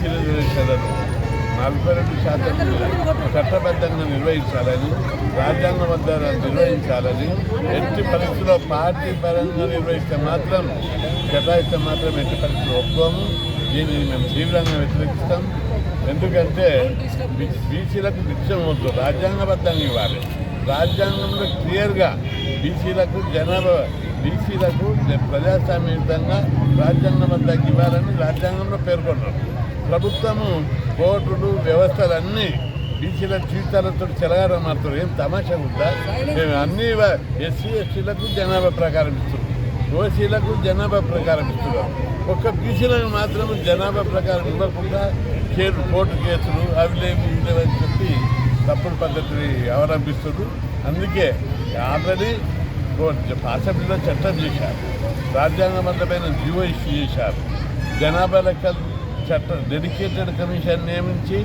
BC రిజర్వేషన్లను నలభై రెండు శాతం చట్టబద్ధంగా నిర్వహించాలని రాజ్యాంగబద్ధంగా నిర్వహించాలని ఎట్టి పరిస్థితుల్లో పార్టీ పరంగా నిర్వహిస్తే మాత్రం కేటాయిస్తే మాత్రం ఎట్టి పరిస్థితులు ఒప్పుకోము. దీనిని మేము తీవ్రంగా వ్యతిరేకిస్తాం. ఎందుకంటే బీసీలకు నిత్యం వద్దు రాజ్యాంగబద్ధంగా ఇవ్వాలి. రాజ్యాంగంలో క్లియర్గా బీసీలకు జనాభా బీసీలకు ప్రజాస్వామ్యయుతంగా రాజ్యాంగబద్ధంగా ఇవ్వాలని రాజ్యాంగంలో పేర్కొన్నారు. ప్రభుత్వము కోర్టులు వ్యవస్థలన్నీ బీసీల జీవితాలతో చెలగారం మాత్రం ఏం తమాషా ఉందా? మేము అన్ని ఎస్సీ ఎస్టీలకు జనాభా ప్రకారం ఇస్తున్నాం. ఓసీలకు జనాభా ప్రకారం ఇస్తున్నాం. ఒక్క బీసీలకు మాత్రం జనాభా ప్రకారం ఇవ్వకుండా కేసు కోర్టు కేసులు అవి లేవు ఇవి అని చెప్పి తప్పుడు పద్ధతిని అవలంబిస్తున్నారు. అందుకే ఆల్రెడీ అసెంబ్లీలో చట్టం చేశారు. రాజ్యాంగబద్ధమైన జీవో ఇష్యూ చేశారు. జనాభా లెక్కలు చట్ట డెడికేటెడ్ కమిషన్ నియమించి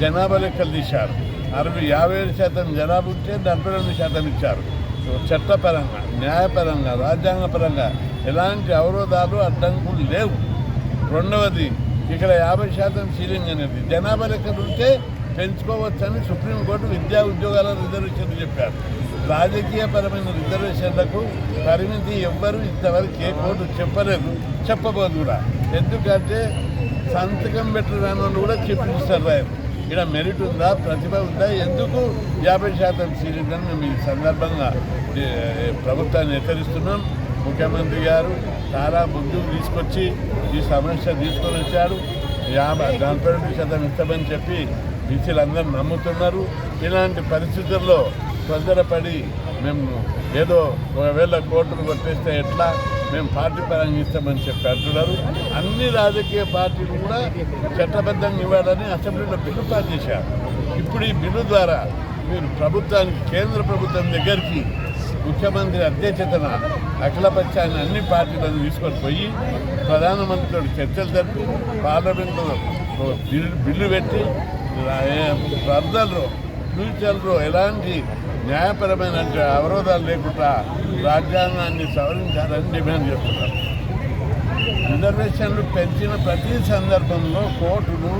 జనాభా లెక్కలు తీశారు. అరవై యాభై ఏడు శాతం జనాభా ఉంటే డెబ్బై రెండు శాతం ఇచ్చారు. చట్టపరంగా న్యాయపరంగా రాజ్యాంగపరంగా ఎలాంటి అవరోధాలు అడ్డంకులు లేవు. రెండవది ఇక్కడ యాభై శాతం సీలింగ్ అనేది జనాభా లెక్కలు ఉంటే పెంచుకోవచ్చని సుప్రీంకోర్టు విద్యా ఉద్యోగాల రిజర్వేషన్లు చెప్పారు. రాజకీయపరమైన రిజర్వేషన్లకు పరిమితి ఎవ్వరూ ఇంతవరకు ఏ కోర్టు చెప్పలేదు. చెప్పబోదు కూడా. ఎందుకంటే సంతకం పెట్టరాని అని కూడా చెప్పిస్తారు రాయరు ఇక్కడ మెరిట్ ఉందా? ప్రతిభ ఉందా? ఎందుకు యాభై శాతం సీలింగ్ మేము ఈ సందర్భంగా ప్రభుత్వాన్ని హెచ్చరిస్తున్నాం. ముఖ్యమంత్రి గారు చాలా ముందుకు తీసుకొచ్చి ఈ సమస్య తీసుకొని వచ్చారు. యాభై నలభై రెండు శాతం ఇస్తామని చెప్పి బీసీలందరూ నమ్ముతున్నారు. ఇలాంటి పరిస్థితుల్లో తొందరపడి మేము ఏదో ఒకవేళ కోర్టును కొట్టేస్తే ఎట్లా? మేము పార్టీ పరంగా ఇస్తామని చెప్పి అంటున్నారు అన్ని రాజకీయ పార్టీలు కూడా చట్టబద్ధంగా ఇవ్వాలని అసెంబ్లీలో బిల్లు పాస్ చేశారు. ఇప్పుడు ఈ బిల్లు ద్వారా మీరు ప్రభుత్వానికి కేంద్ర ప్రభుత్వం దగ్గరికి ముఖ్యమంత్రి అధ్యక్షతన అఖిలపక్షాన్ని అన్ని పార్టీలను తీసుకొని పోయి ప్రధానమంత్రితో చర్చలు జరిపి పార్లమెంట్లో బిల్లు బిల్లు పెట్టి వరదలు ఫ్యూచర్లో ఎలాంటి న్యాయపరమైన అవరోధాలు లేకుండా రాజ్యాంగాన్ని సవరించాలని డిమాండ్ చేస్తున్నారు. రిజర్వేషన్లు పెంచిన ప్రతి సందర్భంలో కోర్టులు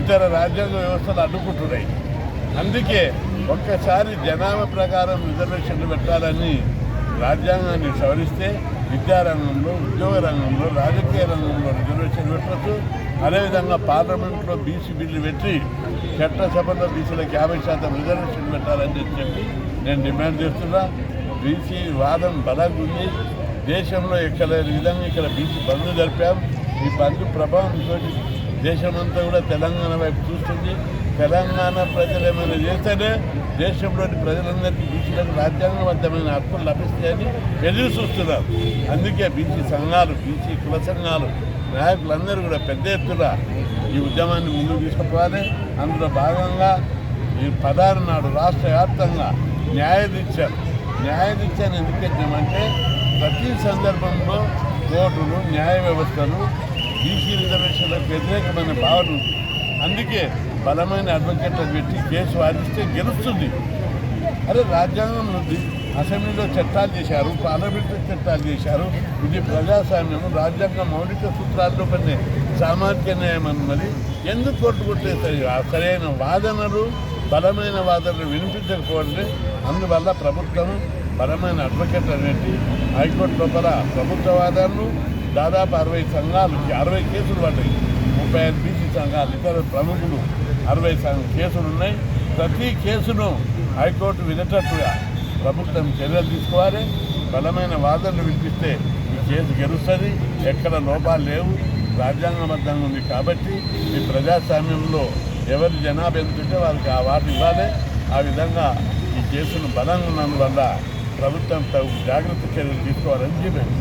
ఇతర రాజ్యాంగ వ్యవస్థలు అడ్డుకుంటున్నాయి. అందుకే ఒక్కసారి జనాభా ప్రకారం రిజర్వేషన్లు పెట్టాలని రాజ్యాంగాన్ని సవరిస్తే విద్యారంగంలో ఉద్యోగ రంగంలో రాజకీయ రంగంలో రిజర్వేషన్ పెట్టచ్చు. అదేవిధంగా పార్లమెంట్లో బీసీ బిల్లు పెట్టి చట్టసభలో బీసీలకు యాభై శాతం రిజర్వేషన్ పెట్టాలని చెప్పి నేను డిమాండ్ చేస్తున్నా బీసీ వాదం బలంగా ఉంది దేశంలో ఎక్కలేని విధంగా ఇక్కడ బీసీ బంద్ జరిపాం. ఈ బంద్ తోటి దేశమంతా కూడా తెలంగాణ వైపు చూస్తుంది. తెలంగాణ ప్రజలు ఏమైనా చేస్తేనే దేశంలోని ప్రజలందరికీ బీసీలకు రాజ్యాంగబద్ధమైన హక్కులు లభిస్తాయని ఎదురు చూస్తున్నారు. అందుకే బీసీ సంఘాలు బీసీ కుల సంఘాలు నాయకులందరూ కూడా పెద్ద ఎత్తున ఈ ఉద్యమాన్ని ముందుకు తీసుకుపోవాలి. అందులో భాగంగా ఈ పదహారు నాడు రాష్ట్ర వ్యాప్తంగా న్యాయదీక్ష న్యాయదీక్షను ఎందుకు పెట్టామంటే ప్రతి సందర్భంలో కోర్టులు న్యాయ వ్యవస్థలు బీసీ రిజర్వేషన్లకు వ్యతిరేకమైన భావన ఉంది. అందుకే బలమైన అడ్వకేట్లను పెట్టి కేసు వాదిస్తే గెలుస్తుంది. అరే రాజ్యాంగం ఉంది. అసెంబ్లీలో చట్టాలు చేశారు పార్లమెంట్లో చట్టాలు చేశారు. ఇది ప్రజాస్వామ్యం రాజ్యాంగ మౌలిక సూత్రాల్లో కొన్ని సామాజిక న్యాయం అన్నది ఎందుకు కొట్టుకుంటే సరైన వాదనలు బలమైన వాదనలు వినిపించకపోతే అందువల్ల ప్రభుత్వం బలమైన అడ్వకేట్ అనేది హైకోర్టు లోపల ప్రభుత్వ వాదనలు దాదాపు అరవై సంఘాలు అరవై కేసులు పడ్డాయి. ముప్పై ఐదు బీసీ సంఘాలు ఇతర ప్రముఖులు అరవై కేసులు ఉన్నాయి. ప్రతి కేసును హైకోర్టు వినేటట్టుగా ప్రభుత్వం చర్యలు తీసుకోవాలి. బలమైన వాదనలు వినిపిస్తే ఈ కేసు గెలుస్తుంది. ఎక్కడ లోపాలు లేవు. రాజ్యాంగబద్ధంగా ఉంది కాబట్టి ఈ ప్రజాస్వామ్యంలో ఎవరి జనాభా ఎంత ఉంటే ఆ వాటి ఇవ్వాలి. ఆ విధంగా ఈ కేసును బలంగా ఉన్నందువల్ల ప్రభుత్వం తగు జాగ్రత్త చర్యలు తీసుకోవాలని చెప్పాను